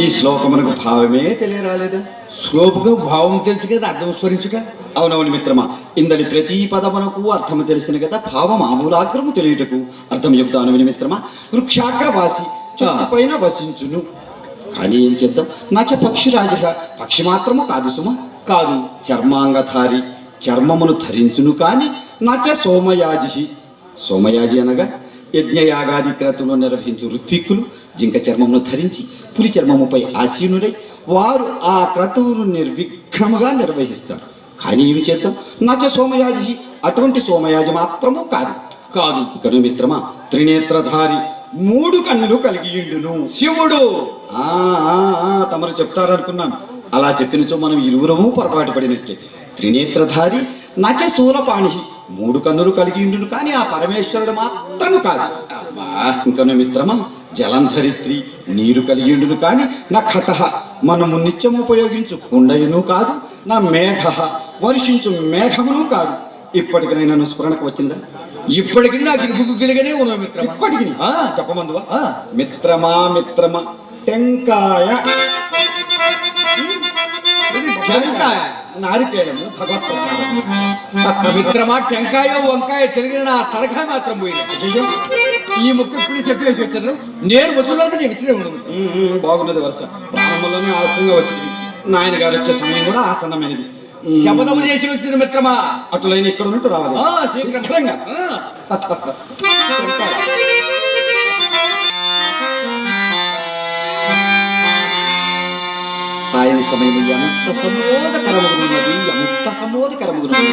ఈ శ్లోకమునకు భావమే తెలియరాలేదు? శ్లోపుగా భావం తెలుసు కదా అర్థం స్మరించుట అవునవును మిత్రమా. ఇందలి ప్రతి పదమునకు అర్థము తెలిసిన కదా భావం ఆమూలాగ్రము తెలియటకు అర్థం చెబుతాను విని మిత్రమా. వృక్షాగ్రవాసి పైన వసించును. కానీ ఏం చేద్దాం? నచ పక్షిరాజుగా పక్షి మాత్రము కాదు సుమ. కాదు. చర్మాంగధారి. చర్మమును ధరించును కాని నచ సోమయాజి సోమయాజి అనగా యజ్ఞయాగాది క్రతులు నిర్వహించు ఋత్విక్కులు. జింక చర్మమును ధరించి పులి చర్మముపై ఆసీనుడై వారు ఆ క్రతువును నిర్విఘ్నముగా నిర్వహిస్తారు. కానీ ఏమి చేద్దాం నచ సోమయాజి అటువంటి సోమయాజి మాత్రము కాదు. కాదు. ఇకను మిత్రమా త్రినేత్రధారి మూడు కన్నులు కలిగియుండును శివుడు! ఆ తమరు చెప్తారనుకున్నాను. అలా చెప్పినచో మనం ఇరువురము పొరపాటు పడినట్టే. త్రినేత్రధారి నచ శూలపాణి మూడు కన్నులు కలిగి ఉండును కానీ ఆ పరమేశ్వరుడు మాత్రము కాదు. ఇంకను మిత్రమా జలంధరిత్రి నీరు కలిగి ఉండును కానీ నా ఖటహ మనము నిత్యం ఉపయోగించు కుండయును కాదు నా మేఘ వర్షించు మేఘమును కాదు. ఇప్పటికైనా నన్ను స్మరణకు వచ్చిందా? ఇప్పటికి నాకు ఇరుగు గిలిగనే ఉన్నావు మిత్రమా? ఇప్పటికి చెప్పమందువా? ఆ, మిత్రమా మిత్రమా టెంకాయ. టెంకాయ. నారికేళము భగవత్ ప్రసాదం మిత్రమా టెంకాయ వంకాయ తిరిగిన నా తలకాయ మాత్రం పోయింది. ఈ ముక్క ఇప్పుడు చెప్పేసి వచ్చాను నేను వచ్చులాగా నేను ఇట్లే ఉండదు బాగున్నది వరుస. ప్రారంభంలోనే ఆలస్యంగా వచ్చింది. నాయన గారు వచ్చే సమయం కూడా ఆసన్నమైనది. శపథము చేసి వచ్చిన మిత్రమా? అటులైన ఇక్కడ ఉన్నట్టు రావాలి. శీఘ్రంగా. సాయం సమయం ఎంత సమోదకరముగున్నది ఎంత సమోదకరముగున్నది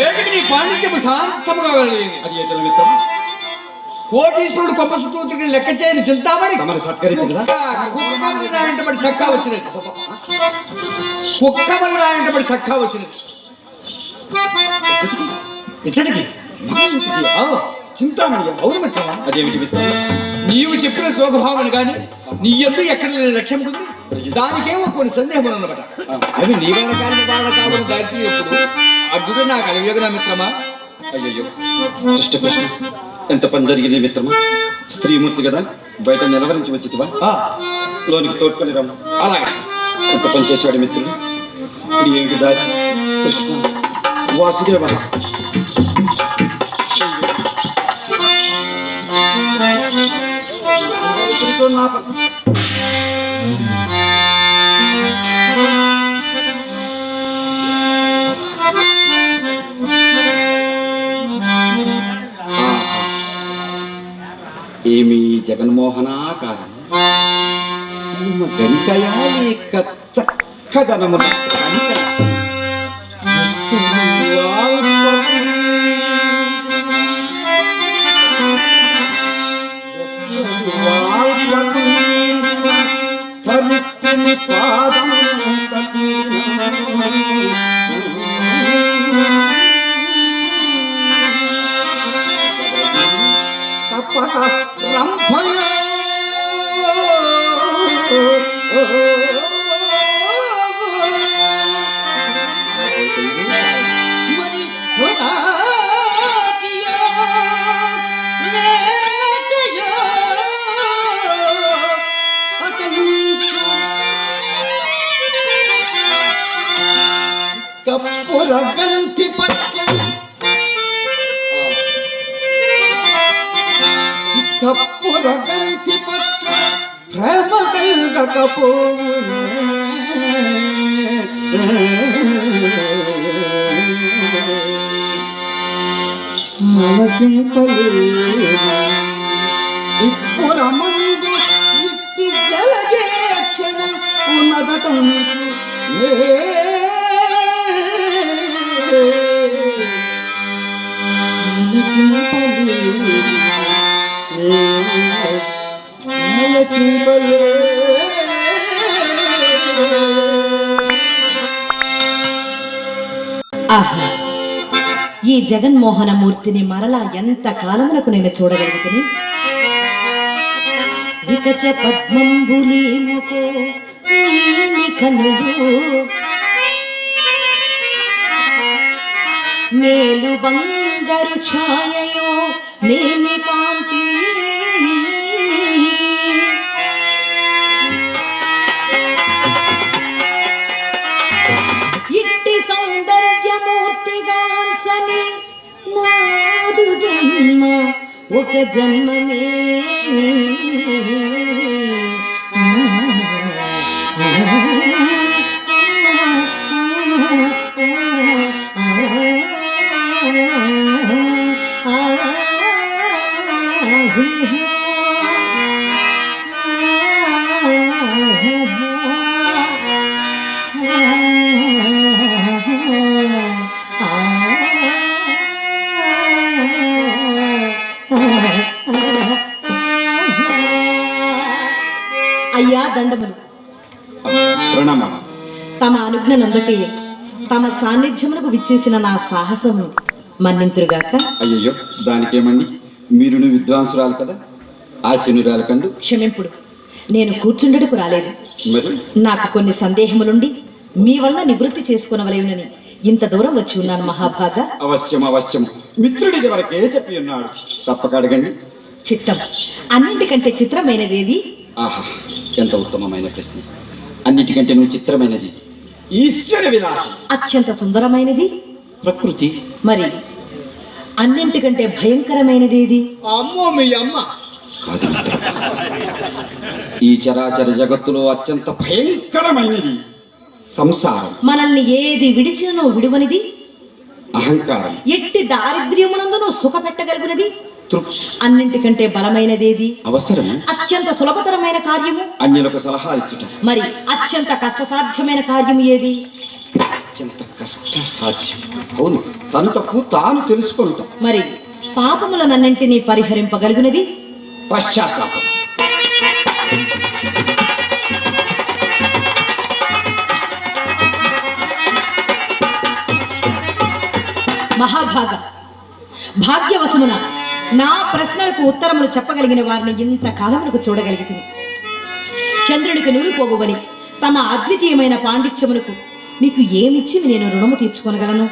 ఏమిటి నీ పాండిత్యము శాంతముగా వెళ్ళి? అది ఏటల మిత్రమా కోటీశ్వరుడు కొమ్మ చుట్టూ లెక్క చేయని చింతామణి. వెంటబడి చక్కా వచ్చినది కుక్క వల్ల వెంటబడి చక్కా వచ్చినది. ఇచ్చటికి? ఆ, చింతామణి అవును అదేమిటి మిత్రమా నీవు చెప్పిన శోకభావన గాని నీ ఎందు ఎక్కడ లేని లక్ష్యం ఉంది దానికేమో కొన్ని సందేహములు అన్నమాట అవి నీ వల్ల కాని వాళ్ళ కావాలి దారి అడ్డుగా నాకు అలవేగనా మిత్రమా? అయ్యయ్యో. కృష్ణ కృష్ణ ఎంత పని జరిగింది మిత్రమా? స్త్రీమూర్తి కదా బయట నిలవరించి వచ్చితివా? లోనికి తోడుకొని రమ్ము. అలాగే. ఎంత పని చేశాడు మిత్రుడు? ఇప్పుడు ఏమిటి దారి? Krishna. Vasudeva. Ini jangan mohon akan. Ini mah kaya ini kecek kada. కలగకపోవునే మనకింపలేదు ఇప్పుర ఆహా ఈ జగన్మోహన మూర్తిని మరలా ఎంత కాలమునకు నేను చూడగలుగుతుంది వికచ పద్మంబులీముకో మేలు బంగారు ఛాయయో నేని जनमले నందకే తమ సాన్నిధ్యమునకు విచ్చేసిన నా సాహసము మన్నింతురుగాక. అయ్యయ్యో దానికేమండి? మీరును విద్వాంసురాలు కదా ఆశీనురాలు కండు. క్షమింపుడు నేను కూర్చుండటకు రాలేదు. మరి? నాకు కొన్ని సందేహములుండి మీ వల్ల నివృత్తి చేసుకునవలేనని ఇంత దూరం వచ్చి ఉన్నాను మహాభాగా. అవశ్యం అవశ్యం. మిత్రుడిది వరకే చెప్పి ఉన్నాడు. తప్పక అడగండి. చిత్తం. అన్నింటికంటే చిత్రమైనదేది? ఆహా ఎంత ఉత్తమమైన ప్రశ్న. అన్నిటికంటే నువ్వు చిత్రమైనది. ఈశ్వర విలాసం అత్యంత సుందరమైనది? ప్రకృతి. మరి అన్నింటికంటే భయంకరమైనదేది అమ్మో మీ. ఈ చరాచర జగత్తులో అత్యంత భయంకరమైనది. సంసారం. మనల్ని ఏది విడిచినను విడువనిది? అహంకారం. ఎట్టి దారిద్ర్యమునందును సుఖపెట్టగలుగునది? తృప్తి అన్నింటికంటే బలమైనదేది? అవసరం అత్యంత సులభతరమైన కార్యము? అన్యులకు సలహా ఇచ్చుట. మరి అత్యంత కష్టసాధ్యమైన కార్యము ఏది? అత్యంత కష్ట సాధ్యం అవును తను తప్పు తాను తెలుసుకుంట మరి పాపములనన్నింటినీ పరిహరింపగలుగునది? పశ్చాత్తాపం. మహాభాగ. భాగ్యవశమున నా ప్రశ్నలకు ఉత్తరములు చెప్పగలిగిన వారిని ఇంత కాలమునకు చూడగలిగింది నూలు నూరిపోగువని తమ అద్వితీయమైన పాండిత్యమునకు మీకు ఏమిచ్చి నేను రుణము తీర్చుకొనగలను?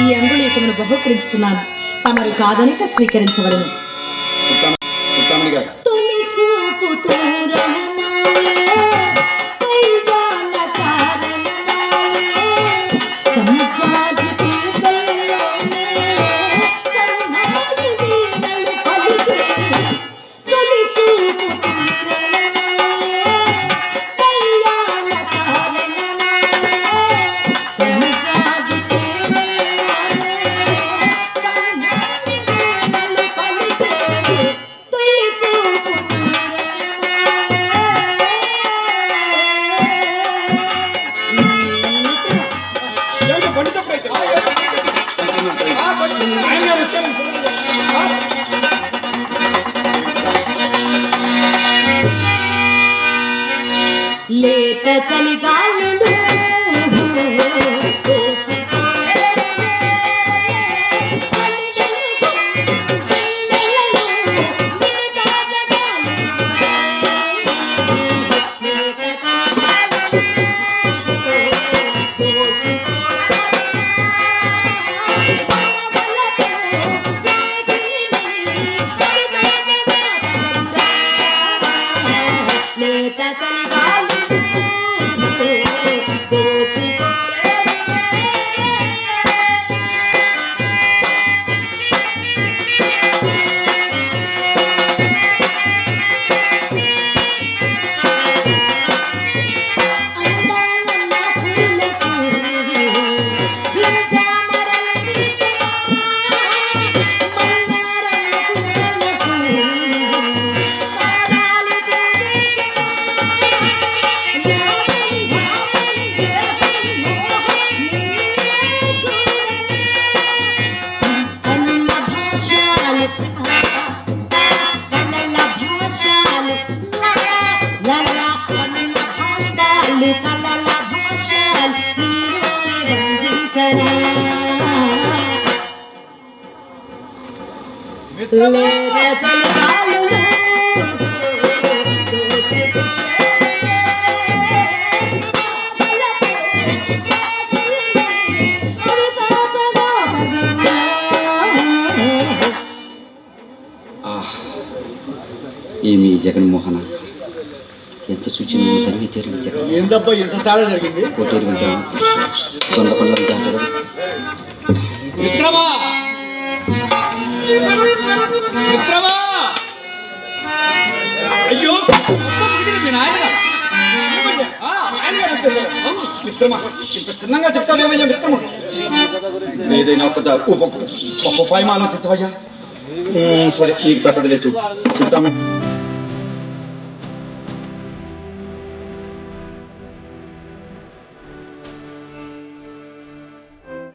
ఈ అంగుళీకమును బహుకరించుతున్నాను తమరు కాదనిక స్వీకరించవలను. लेट चल गाल गीताचा ఏమి జగన్మోహన? ఎంత చూచి నువ్వు తరిగి తీరిగి జగన్. ఏందబ్బా ఇంత తేడా జరిగింది? వెళ్తాను దొండ పండ్ల జాగ్రత్త మిత్రమా అయ్యో కుక్క మిత్రమా ఇంత చెప్తావేమయ్యా మిత్రమా ఏదైనా ఒక ఉపాయం ఆలోచించవయ్యా సరే నీకు తప్పదులే చూ చూద్దాము